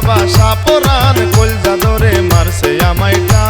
ভালোবাসা পরাণ কলজা ধরে মারছে আমাইটা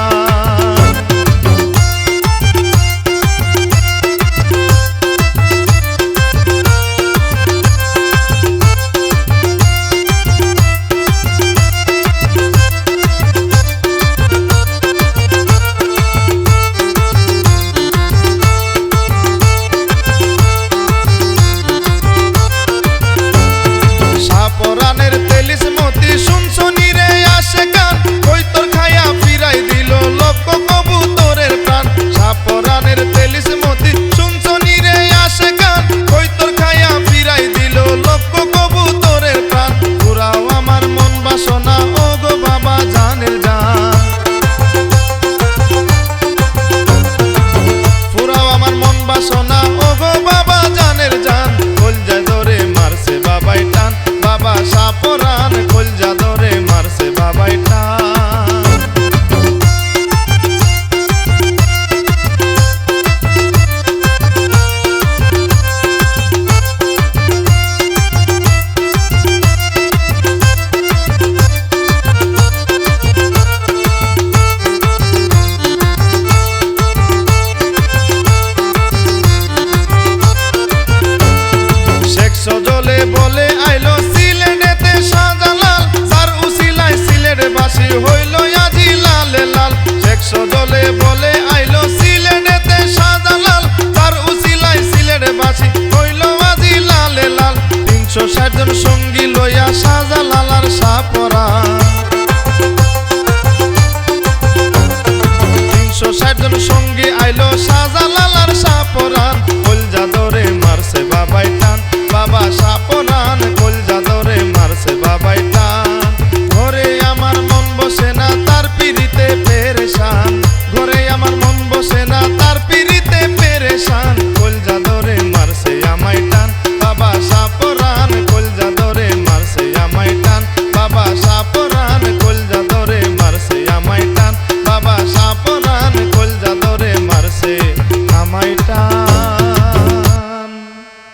হইল আজি লাল লাল। একশো দলে বলে আইলো সিলেটেতে সাদা লাল তার উচিলাই সিলেট বাসি হইল আজি লাল লাল। তিনশো ষাট জন সঙ্গী লইয়া সাজা লালার সাপরা পেরেশান।